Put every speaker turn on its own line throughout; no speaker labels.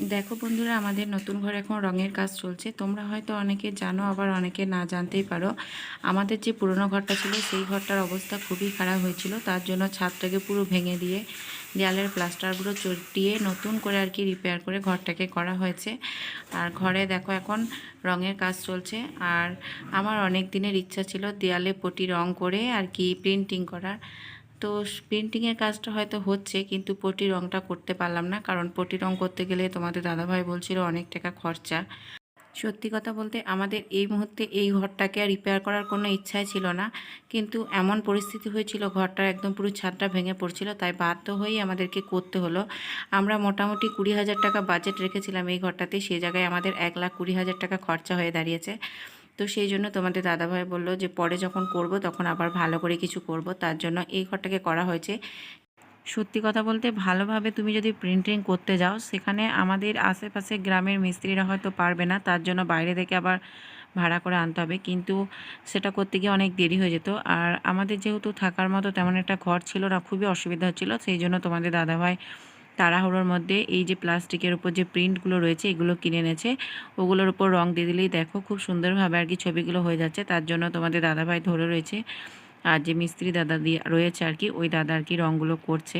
দেখো বন্ধুরা, আমাদের নতুন ঘরে এখন রঙের কাজ চলছে। তোমরা হয়তো অনেকে জানো, আবার অনেকে না জানতেই পারো। আমাদের যে পুরনো ঘরটা ছিল, সেই ঘরটার অবস্থা খুবই খারাপ হয়েছিল। তার জন্য ছাদটাকে পুরো ভেঙে দিয়ে, দেয়ালের প্লাস্টারগুলো চটিয়ে নতুন করে আর কি রিপেয়ার করে ঘরটাকে করা হয়েছে। আর ঘরে দেখো এখন রঙের কাজ চলছে। আর আমার অনেক দিনের ইচ্ছা ছিল দেয়ালে পটি রং করে আর কি প্রিন্টিং করার। তো প্রিন্টিংয়ের কাজটা হয়তো হচ্ছে, কিন্তু পটি রংটা করতে পারলাম না। কারণ পটি রং করতে গেলে তোমাদের দাদাভাই বলছিল অনেক টাকা খরচা। সত্যি কথা বলতে আমাদের এই মুহূর্তে এই ঘরটাকে আর রিপেয়ার করার কোনো ইচ্ছাই ছিল না। কিন্তু এমন পরিস্থিতি হয়েছিল, ঘরটার একদম পুরো ছাদটা ভেঙে পড়ছিল, তাই বাধ্য হয়েই আমাদেরকে করতে হলো। আমরা মোটামুটি কুড়ি হাজার টাকা বাজেট রেখেছিলাম এই ঘরটাতে সেই জায়গায় আমাদের এক লাখ কুড়ি হাজার টাকা খরচা হয়ে দাঁড়িয়েছে। তো সেই জন্য তোমাদের দাদাভাই বলল যে পরে যখন করব তখন আবার ভালো করে কিছু করব, তার জন্য এই ঘরটাকে করা হয়েছে। সত্যি কথা বলতে ভালোভাবে তুমি যদি প্রিন্টিং করতে যাও, সেখানে আমাদের আশেপাশে গ্রামের মিস্ত্রিরা হয়তো পারবে না, তার জন্য বাইরে থেকে আবার ভাড়া করে আনতে হবে। কিন্তু সেটা করতে গিয়ে অনেক দেরি হয়ে যেত। আর আমাদের যেহেতু থাকার মতো তেমন একটা ঘর ছিল না, খুবই অসুবিধা হচ্ছিল, সেই জন্য তোমাদের দাদাভাই তাড়াহুড়োর মধ্যে এই যে প্লাস্টিকের উপর যে প্রিন্টগুলো রয়েছে, এগুলো কিনে এনেছে। ওগুলোর উপর রং দিয়ে দিলেই দেখো খুব সুন্দরভাবে আর কি ছবিগুলো হয়ে যাচ্ছে। তার জন্য তোমাদের দাদাভাই ধরে রয়েছে। আর যে মিস্ত্রি দাদা দিয়ে রয়েছে আর কি, ওই দাদা আর কি রঙগুলো করছে।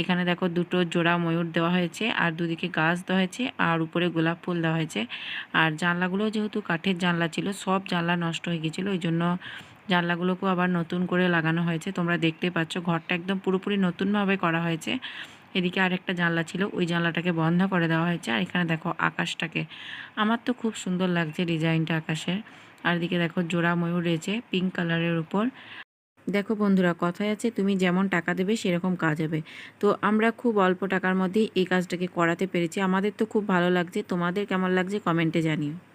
এখানে দেখো দুটো জোড়া ময়ূর দেওয়া হয়েছে আর দুদিকে গাছ দেওয়া হয়েছে আর উপরে গোলাপ ফুল দেওয়া হয়েছে। আর জানলাগুলো যেহেতু কাঠের জানলা ছিল, সব জানলা নষ্ট হয়ে গেছিল ওই জন্য জানলাগুলোকেও আবার নতুন করে লাগানো হয়েছে। তোমরা দেখতে পাচ্ছ, ঘরটা একদম পুরোপুরি নতুনভাবে করা হয়েছে। এদিকে আর একটা জানলা ছিল, ওই জানলাটাকে বন্ধ করে দেওয়া হয়েছে। আর এখানে দেখো আকাশটাকে। আমার তো খুব সুন্দর লাগছে ডিজাইনটা আকাশের। আর এদিকে দেখো জোড়া ময়ূর রয়েছে, পিঙ্ক কালারের উপর। দেখো বন্ধুরা, কথায় আছে, তুমি যেমন টাকা দেবে, সেরকম কাজ হবে। তো আমরা খুব অল্প টাকার মধ্যেই এই কাজটাকে করাতে পেরেছি। আমাদের তো খুব ভালো লাগছে। তোমাদের কেমন লাগছে কমেন্টে জানিও।